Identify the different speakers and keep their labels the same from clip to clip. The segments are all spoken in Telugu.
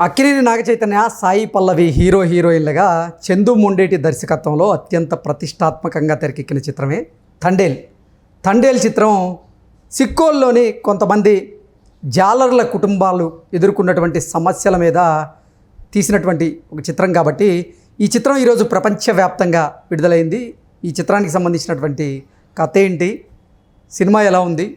Speaker 1: అక్కినేని నాగ చైతన్య సాయి పల్లవి హీరో హీరోయిన్లుగా చందు మొండేటి దర్శకత్వంలో అత్యంత ప్రతిష్టాత్మకంగా తెరకెక్కిన చిత్రమే తండేల్. తండేల్ చిత్రం సిక్కోల్లోని కొంతమంది జాలర్ల కుటుంబాలు ఎదుర్కొన్నటువంటి సమస్యల మీద తీసినటువంటి ఒక చిత్రం కాబట్టి ఈ చిత్రం ఈరోజు ప్రపంచవ్యాప్తంగా విడుదలైంది. ఈ చిత్రానికి సంబంధించినటువంటి కథ ఏంటి? సినిమా ఎలా ఉంది?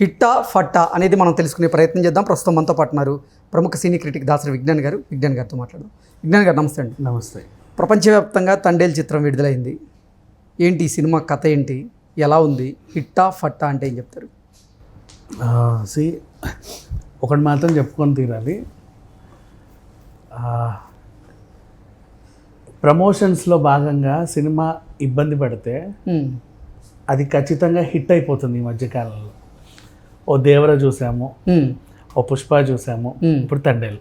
Speaker 1: హిట్టా ఫట్టా అనేది మనం తెలుసుకునే ప్రయత్నం చేద్దాం. ప్రస్తుతం మనతో పాటు ఉన్నారు ప్రముఖ సినీ క్రిటిక్ దాసరి విజ్ఞాన్ గారు. విజ్ఞాన్ గారితో మాట్లాడదాం. విజ్ఞాన్ గారు నమస్తే అండి.
Speaker 2: నమస్తే.
Speaker 1: ప్రపంచవ్యాప్తంగా తండేల్ చిత్రం విడుదలైంది. ఏంటి ఈ సినిమా కథ ఏంటి? ఎలా ఉంది? హిట్టా ఫట్టా అంటే ఏం చెప్తారు?
Speaker 2: సి ఒకటి మాత్రం చెప్పుకొని తీరాలి. ప్రమోషన్స్లో భాగంగా సినిమా ఇబ్బంది పడితే. అది ఖచ్చితంగా హిట్ అయిపోతుంది ఈ మధ్యకాలంలో. ఓ దేవర చూసాము. ఓ పుష్ప చూసాము. ఇప్పుడు తండేలు.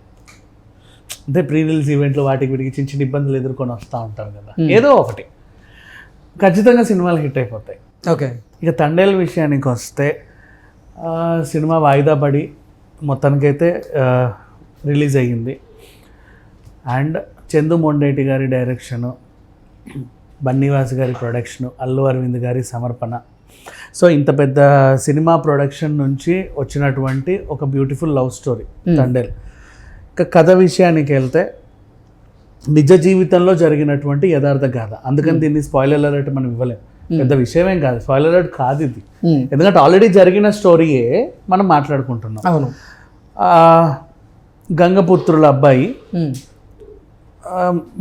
Speaker 2: అంటే ప్రీ రిలీజ్ ఈవెంట్లు వాటికి వీటికి చిన్న చిన్న ఇబ్బందులు ఎదుర్కొని వస్తూ ఉంటారు కదా. ఏదో ఒకటి. ఖచ్చితంగా సినిమాలు హిట్ అయిపోతాయి.
Speaker 1: ఓకే.
Speaker 2: ఇక తండేల విషయానికి వస్తే సినిమా వాయిదా పడి మొత్తానికైతే రిలీజ్ అయ్యింది. అండ్ చందు మొండేటి గారి డైరెక్షను బన్నీవాస్ గారి ప్రొడక్షను అల్లు అరవింద్ గారి సమర్పణ సో ఇంత పెద్ద సినిమా ప్రొడక్షన్ నుంచి వచ్చినటువంటి ఒక బ్యూటిఫుల్ లవ్ స్టోరీ తండేల్. ఇక కథ విషయానికి వెళ్తే నిజ జీవితంలో జరిగినటువంటి యథార్థ గాథ. అందుకని దీన్ని స్పాయిలర్ అలర్ట్ మనం ఇవ్వలేం. పెద్ద విషయమేం కాదు. స్పాయిలర్ అలర్ట్ కాదు ఇది. ఎందుకంటే ఆల్రెడీ జరిగిన స్టోరీయే మనం మాట్లాడుకుంటున్నాం.
Speaker 1: అవును.
Speaker 2: గంగపుత్రుల అబ్బాయి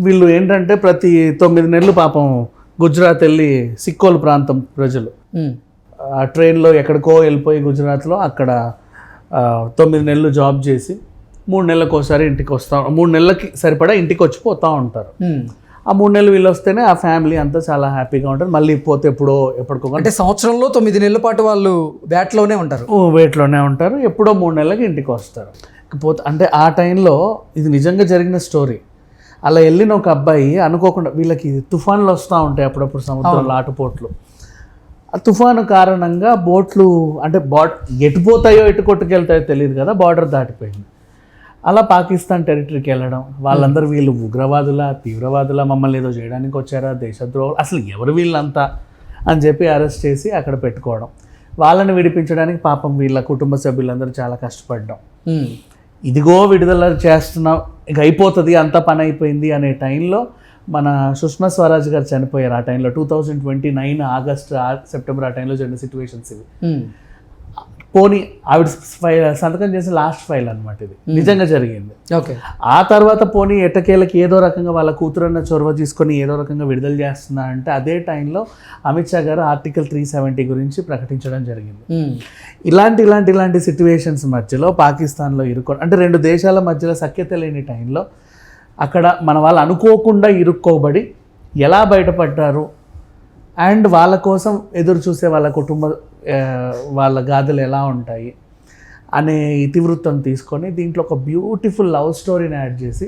Speaker 2: వీళ్ళు ఏంటంటే ప్రతి తొమ్మిది నెలలు పాపం గుజరాత్ వెళ్ళి సిక్కోలు ప్రాంతం ప్రజలు. ఆ ట్రైన్లో ఎక్కడికో వెళ్ళిపోయి గుజరాత్లో అక్కడ తొమ్మిది నెలలు జాబ్ చేసి మూడు నెలలకు ఒకసారి ఇంటికి వస్తా మూడు నెలలకి సరిపడా ఇంటికి వచ్చి పోతూ ఉంటారు. ఆ మూడు నెలలు వీళ్ళు వస్తేనే ఆ ఫ్యామిలీ అంతా చాలా హ్యాపీగా ఉంటారు మళ్ళీ పోతే ఎప్పుడో ఎప్పటికో
Speaker 1: అంటే సంవత్సరంలో తొమ్మిది నెలల పాటు వాళ్ళు బ్యాట్లోనే ఉంటారు.
Speaker 2: వెయిట్లోనే ఉంటారు. ఎప్పుడో మూడు నెలలకి ఇంటికి వస్తారు. పోతే అంటే ఆ టైంలో ఇది నిజంగా జరిగిన స్టోరీ. అలా వెళ్ళిన ఒక అబ్బాయి అనుకోకుండా వీళ్ళకి తుఫాన్లు వస్తూ ఉంటాయి అప్పుడప్పుడు సముద్రంలో ఆటుపోట్లు. ఆ తుఫాను కారణంగా బోట్లు అంటే బాడ్ ఎటు పోతాయో ఎటు కొట్టుకెళ్తాయో తెలియదు కదా బార్డర్ దాటిపోయింది. అలా పాకిస్తాన్ టెరిటరీకి వెళ్ళడం వాళ్ళందరూ వీళ్ళు ఉగ్రవాదుల తీవ్రవాదుల మమ్మల్ని ఏదో చేయడానికి వచ్చారా దేశద్రోహులు అసలు ఎవరు వీళ్ళంతా అని చెప్పి అరెస్ట్ చేసి అక్కడ పెట్టుకోవడం. వాళ్ళని విడిపించడానికి పాపం వీళ్ళ కుటుంబ సభ్యులందరూ చాలా కష్టపడ్డాం. ఇదిగో విడుదల చేస్తున్నాం ఇక అయిపోతుంది అంత పని అయిపోయింది అనే టైంలో మన సుష్మా స్వరాజ్ గారు చనిపోయారు ఆ టైంలో. Two thousand twenty nine August September ఆ టైంలో జరిగిన సిచ్యువేషన్స్ ఇవి. పోనీ ఆవిడ ఫైల్ సంతకం చేసిన లాస్ట్ ఫైల్ అనమాట ఇది. నిజంగా జరిగింది.
Speaker 1: ఓకే.
Speaker 2: ఆ తర్వాత పోనీ ఎట్టకేలకి ఏదో రకంగా వాళ్ళ కూతురన్న చొరవ తీసుకొని ఏదో రకంగా విడుదల చేస్తున్నా అంటే అదే టైంలో అమిత్ షా గారు ఆర్టికల్ త్రీ సెవెంటీ గురించి ప్రకటించడం జరిగింది. ఇలాంటి ఇలాంటి ఇలాంటి సిచ్యువేషన్స్ మధ్యలో పాకిస్తాన్లో ఇరుక్కో అంటే రెండు దేశాల మధ్యలో సఖ్యత లేని టైంలో అక్కడ మన వాళ్ళు అనుకోకుండా ఇరుక్కోబడి ఎలా బయటపడ్డారు అండ్ వాళ్ళ కోసం ఎదురు చూసే వాళ్ళ కుటుంబ వాళ్ళ గాథలు ఎలా ఉంటాయి అనే ఇతివృత్తం తీసుకొని దీంట్లో ఒక బ్యూటిఫుల్ లవ్ స్టోరీని యాడ్ చేసి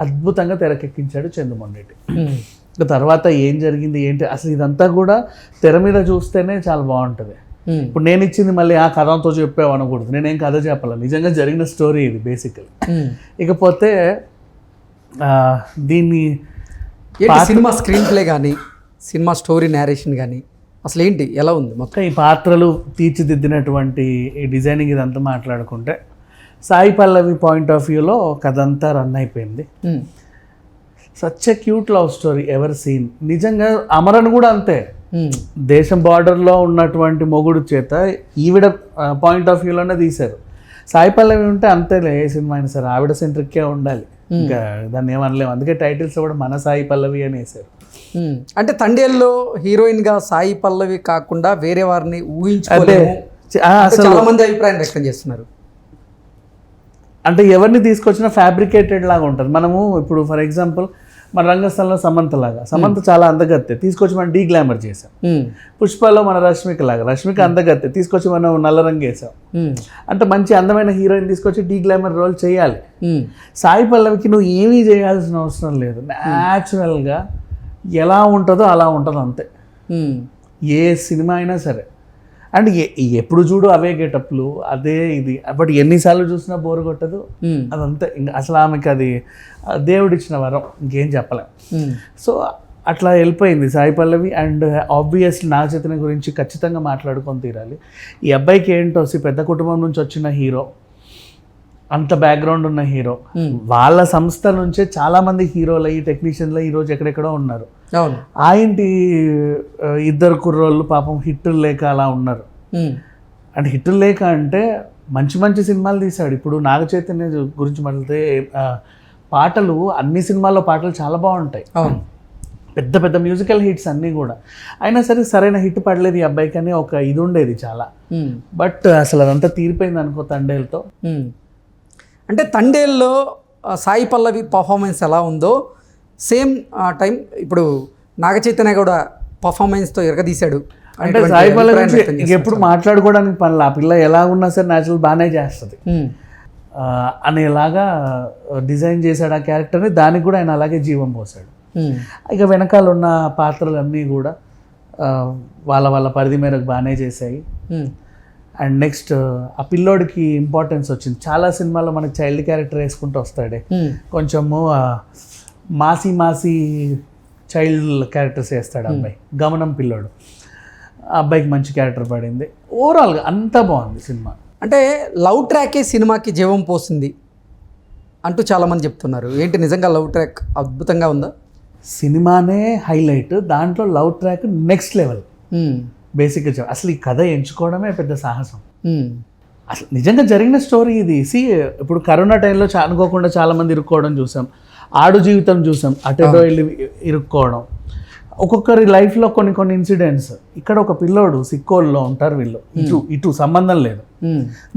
Speaker 2: అద్భుతంగా తెరకెక్కించాడు చందుమొండెడ్డి
Speaker 1: మ్మ్.
Speaker 2: ఇక తర్వాత ఏం జరిగింది ఏంటి అసలు ఇదంతా కూడా తెర మీద చూస్తేనే చాలా బాగుంటుంది
Speaker 1: మ్మ్.
Speaker 2: ఇప్పుడు నేను ఇచ్చింది మళ్ళీ ఆ కథంతో చెప్పావు అనకూడదు నేనేం కథ చెప్పాలి నిజంగా జరిగిన స్టోరీ ఇది బేసికల్
Speaker 1: మ్మ్.
Speaker 2: ఇకపోతే దీన్ని
Speaker 1: సినిమా స్క్రీన్ ప్లే కానీ సినిమా స్టోరీ నేరేషన్ కానీ అసలు ఏంటి? ఎలా ఉంది మొత్తం?
Speaker 2: ఈ పాత్రలు తీర్చిదిద్దినటువంటి ఈ డిజైనింగ్ ఇదంతా మాట్లాడుకుంటే సాయి పల్లవి పాయింట్ ఆఫ్ వ్యూలో కథ అంతా రన్ అయిపోయింది. Such a cute love story ever seen నిజంగా అమరన్ కూడా అంతే. దేశం బార్డర్లో ఉన్నటువంటి మొగుడు చేత ఈవిడ పాయింట్ ఆఫ్ వ్యూలోనే తీశారు. సాయి పల్లవి ఉంటే అంతేలే ఏ సినిమా అయినా సరే ఆవిడ సెంట్రిక్కే ఉండాలి. ఇంకా దాన్ని ఏమనలేము అందుకే టైటిల్స్ కూడా మన సాయి పల్లవి అని వేశారు.
Speaker 1: అంటే తండేల్లో హీరోయిన్గా సాయి పల్లవి కాకుండా వేరే వారిని ఊహించుకోలేము. చాలా మంది అభిప్రాయం వ్యక్తం చేస్తున్నారు.
Speaker 2: అంటే ఎవరిని తీసుకొచ్చినా ఫ్యాబ్రికేటెడ్ లాగా ఉంటుంది. మనము ఇప్పుడు ఫర్ ఎగ్జాంపుల్ మన రంగస్థలంలో సమంత లాగా. సమంత చాలా అందగత్తే. తీసుకొచ్చి మనం డీ గ్లామర్ చేసాం. పుష్పలో మన రష్మిక లాగా. రష్మిక అందగత్తే. తీసుకొచ్చి మనం నల్ల రంగు వేసాం. అంటే మంచి అందమైన హీరోయిన్ తీసుకొచ్చి డీ గ్లామర్ రోల్ చేయాలి. సాయి పల్లవికి నువ్వు ఏమీ చేయాల్సిన అవసరం లేదు. న్యాచురల్గా ఎలా ఉంటుందో అలా ఉంటుంది అంతే. ఏ సినిమా అయినా సరే. అండ్ ఎప్పుడు చూడు అవే గెటప్లు అదే ఇది. బట్ ఎన్నిసార్లు చూసినా బోర్ కొట్టదు. అదంతా. ఇంకా అసలు ఆమెకి అది దేవుడిచ్చిన వరం. ఇంకేం చెప్పలేం. సో అట్లా వెళ్ళిపోయింది సాయి పల్లవి. అండ్ ఆబ్వియస్లీ నా చైతన్య గురించి ఖచ్చితంగా మాట్లాడుకొని తీరాలి. ఈ అబ్బాయికి ఏంటో సి పెద్ద కుటుంబం నుంచి వచ్చిన హీరో. అంత బ్యాక్గ్రౌండ్ ఉన్న హీరో
Speaker 1: Hmm.
Speaker 2: వాళ్ళ సంస్థ నుంచే చాలా మంది హీరోలు అయ్యి టెక్నీషియన్లు ఈ రోజు ఎక్కడెక్కడో ఉన్నారు.
Speaker 1: అవును.
Speaker 2: ఆ ఇంటి ఆ, ఇద్దరు కుర్రోళ్ళు పాపం హిట్టులు లేక అలా ఉన్నారు.
Speaker 1: ఉమ్,
Speaker 2: అంటే హిట్టులు లేక అంటే మంచి మంచి సినిమాలు తీశాడు. ఇప్పుడు నాగ చైతన్య గురించి మాట్లాడితే పాటలు అన్ని సినిమాల్లో పాటలు చాలా బాగుంటాయి. పెద్ద పెద్ద మ్యూజికల్ హిట్స్ అన్నీ కూడా. అయినా సరే సరైన హిట్ పడలేదు ఈ అబ్బాయికి అని ఒక ఇది ఉండేది చాలా.
Speaker 1: ఉమ్,
Speaker 2: బట్ అసలు అదంతా తీరిపోయింది అనుకో తండేలతో.
Speaker 1: అంటే తండేల్లో సాయి పల్లవి పర్ఫార్మెన్స్ ఎలా ఉందో సేమ్ టైం ఇప్పుడు నాగ చైతన్య కూడా పర్ఫార్మెన్స్తో ఎరగదీశాడు
Speaker 2: అంటే సాయి పల్లవి ఎప్పుడు మాట్లాడుకోవడానికి పనులు. ఆ పిల్ల ఎలా ఉన్నా సరే న్యాచురల్ బాగానే చేస్తుంది. ఆ, అనేలాగా డిజైన్ చేశాడు ఆ క్యారెక్టర్ని దానికి కూడా ఆయన అలాగే జీవం పోసాడు
Speaker 1: ఉమ్,
Speaker 2: ఇక వెనకాల ఉన్న పాత్రలన్నీ కూడా వాళ్ళ వాళ్ళ పరిధి మేరకు బాగానే చేశాయి.
Speaker 1: ఉమ్,
Speaker 2: అండ్ నెక్స్ట్ ఆ పిల్లోడికి ఇంపార్టెన్స్ వచ్చింది. చాలా సినిమాల్లో మనకి చైల్డ్ క్యారెక్టర్ వేసుకుంటూ వస్తాడే.
Speaker 1: ఉమ్,
Speaker 2: కొంచెము మాసి మాసి చైల్డ్ క్యారెక్టర్స్ వేస్తాడు ఆ అబ్బాయి. గమనం పిల్లోడు. ఆ అబ్బాయికి మంచి క్యారెక్టర్ పడింది. ఓవరాల్గా అంతా బాగుంది సినిమా.
Speaker 1: అంటే లవ్ ట్రాకే సినిమాకి జీవం పోసింది అంటూ చాలామంది చెప్తున్నారు. ఏంటి నిజంగా లవ్ ట్రాక్ అద్భుతంగా ఉందా?
Speaker 2: సినిమానే హైలైట్. దాంట్లో love track next level.
Speaker 1: Um,
Speaker 2: బేసిక్గా అసలు ఈ కథ ఎంచుకోవడమే పెద్ద సాహసం. అసలు నిజంగా జరిగిన స్టోరీ ఇది. సి ఇప్పుడు కరోనా టైంలో అనుకోకుండా చాలా మంది ఇరుక్కోవడం చూసాం. ఆడు జీవితం చూసాం. అటేదో వెళ్ళి ఇరుక్కోవడం. ఒక్కొక్కరి లైఫ్లో కొన్ని కొన్ని ఇన్సిడెంట్స్. ఇక్కడ ఒక పిల్లోడు సిక్కోల్లో ఉంటారు వీళ్ళు. ఇటు ఇటు సంబంధం లేదు.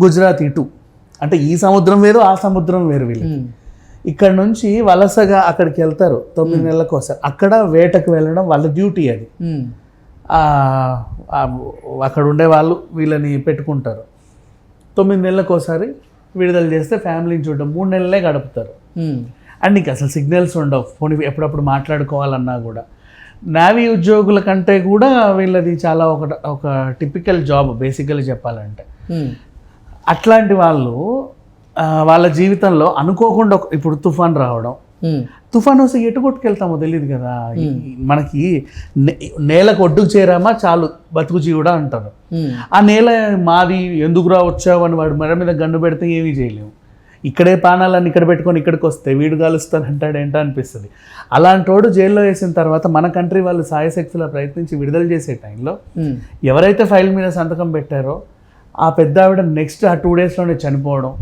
Speaker 2: గుజరాత్ ఇటు. అంటే ఈ సముద్రం వేరు ఆ సముద్రం వేరు వీళ్ళు ఇక్కడ నుంచి వలసగా అక్కడికి వెళ్తారు. తొమ్మిది నెలలకు ఒకసారి అక్కడ వేటకు వెళ్ళడం వాళ్ళ డ్యూటీ అది. అక్కడ ఉండే వాళ్ళు వీళ్ళని పెట్టుకుంటారు. తొమ్మిది నెలలకు ఒకసారి విడుదల చేస్తే ఫ్యామిలీని చూడడం మూడు నెలలే గడుపుతారు. అండ్ నీకు అసలు సిగ్నల్స్ ఉండవు. పోనీ ఎప్పుడప్పుడు మాట్లాడుకోవాలన్నా కూడా. నావీ ఉద్యోగుల కంటే కూడా వీళ్ళది చాలా ఒక ఒక టిపికల్ జాబ్ బేసికల్లీ చెప్పాలంటే. అట్లాంటి వాళ్ళు వాళ్ళ జీవితంలో అనుకోకుండా ఇప్పుడు తుఫాన్ రావడం తుఫాన్ వస్తే ఎటు కొట్టుకెళ్తామో తెలియదు కదా. మనకి నేలకు ఒడ్డుకు చేరామా చాలు బతుకు జీవుడా అంటారు. ఆ నేల మాది ఎందుకురా వచ్చావు అని వాడు మెడ మీద గండు పెడితే ఏమీ చేయలేము. ఇక్కడే పానాలన్నీ ఇక్కడ పెట్టుకొని ఇక్కడికి వస్తే వీడు కాలుస్తాను అంటాడు ఏంటో అనిపిస్తుంది. అలాంటి వాడు జైల్లో వేసిన తర్వాత మన కంట్రీ వాళ్ళు సాయశక్తుల ప్రయత్నించి విడుదల చేసే టైంలో ఎవరైతే ఫైల్ మీద సంతకం పెట్టారో ఆ పెద్ద ఆవిడ నెక్స్ట్ ఆ టూ డేస్లోనే చనిపోవడం.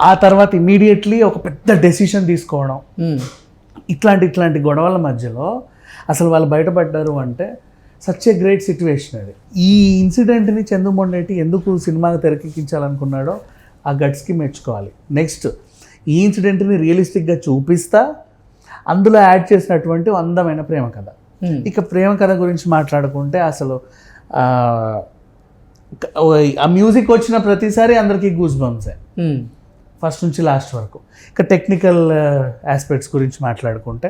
Speaker 2: ఆ తర్వాత ఇమీడియట్లీ ఒక పెద్ద డెసిషన్ తీసుకోవడం.
Speaker 1: ఉమ్,
Speaker 2: ఇట్లాంటి ఇట్లాంటి గొడవల మధ్యలో అసలు వాళ్ళు బయటపడ్డారు అంటే సచ్ ఏ గ్రేట్ సిచ్యువేషన్ అది. ఈ ఇన్సిడెంట్ని చందుమొండేటి ఎందుకు సినిమాగా తెరకెక్కించాలనుకున్నాడో ఆ గట్స్కి మెచ్చుకోవాలి. నెక్స్ట్ ఈ ఇన్సిడెంట్ని రియలిస్టిక్గా చూపిస్తా అందులో యాడ్ చేసినటువంటి అందమైన ప్రేమ కథ.
Speaker 1: ఉమ్,
Speaker 2: ఇక ప్రేమ కథ గురించి మాట్లాడుకుంటే అసలు ఆ, మ్యూజిక్ వచ్చిన ప్రతిసారి అందరికీ గూస్ బంప్సే ఫస్ట్ నుంచి లాస్ట్ వరకు. ఇక టెక్నికల్ ఆస్పెక్ట్స్ గురించి మాట్లాడుకుంటే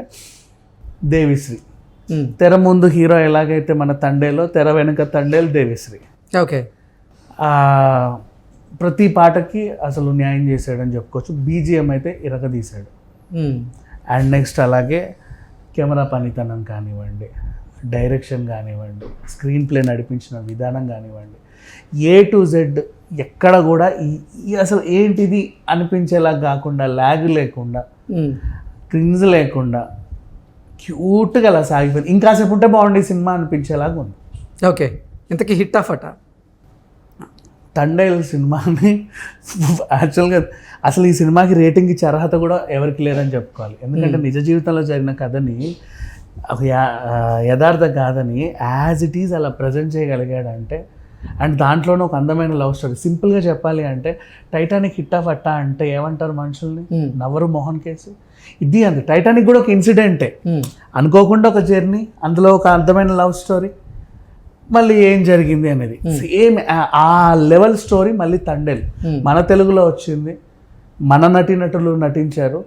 Speaker 2: దేవిశ్రీ.
Speaker 1: ఉమ్,
Speaker 2: తెర ముందు హీరో ఎలాగైతే మన తండేలో తెర వెనుక తండేలు దేవిశ్రీ.
Speaker 1: ఓకే.
Speaker 2: ప్రతి పాటకి అసలు న్యాయం చేశాడని చెప్పుకోవచ్చు. బీజిఎం అయితే ఇరగదీశాడు.
Speaker 1: ఉమ్,
Speaker 2: అండ్ నెక్స్ట్ అలాగే కెమెరా పనితనం కానివ్వండి డైరెక్షన్ కానివ్వండి స్క్రీన్ ప్లే నడిపించిన విధానం కానివ్వండి ఏ టు జెడ్ ఎక్కడ కూడా అసలు ఏంటిది అనిపించేలా కాకుండా ల్యాగ్ లేకుండా క్రిన్స్ లేకుండా క్యూట్గా అలా సాగిపోయింది. ఇంకాసేపు ఉంటే బాగుండే సినిమా అనిపించేలాగా ఉంది.
Speaker 1: ఓకే. ఇంతకీ హిట్ ఆఫ్ అట?
Speaker 2: తండేల్ సినిమాని యాక్చువల్గా అసలు ఈ సినిమాకి రేటింగ్ ఇచ్చే అర్హత కూడా ఎవరికి లేదని చెప్పుకోవాలి. ఎందుకంటే నిజ జీవితంలో జరిగిన కథని ఒక యథార్థ కాదని యాజ్ ఇట్ ఈజ్ అలా ప్రజెంట్ చేయగలిగాడంటే అండ్ దాంట్లోనే ఒక అందమైన లవ్ స్టోరీ. సింపుల్గా చెప్పాలి అంటే టైటానిక్ హిట్ ఆఫ్ అట్టా అంటే ఏమంటారు మనుషుల్ని?
Speaker 1: Hmm.
Speaker 2: నవ్వరు మోహన్ కేసు. ఇది అంతే. టైటానిక్ కూడా ఒక ఇన్సిడెంటే.
Speaker 1: ఉమ్,
Speaker 2: అనుకోకుండా ఒక జర్నీ అందులో ఒక అందమైన లవ్ స్టోరీ. మళ్ళీ ఏం జరిగింది అనేది. సేమ్ ఆ లెవెల్ స్టోరీ మళ్ళీ తండేలు.
Speaker 1: Hmm.
Speaker 2: మన తెలుగులో వచ్చింది. మన నటీనటులు నటించారు.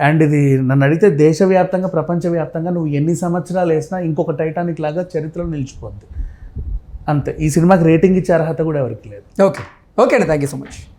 Speaker 2: అండ్ ఇది నన్ను అడిగితే దేశవ్యాప్తంగా ప్రపంచవ్యాప్తంగా నువ్వు ఎన్ని సంవత్సరాలు వేసినా ఇంకొక టైటానిక్ లాగా చరిత్రలో నిలిచిపోద్ది. అంతే. ఈ సినిమాకి రేటింగ్ ఇచ్చే అర్హత కూడా ఎవరికి లేదు.
Speaker 1: ఓకే. ఓకే అండి. Thank you so much.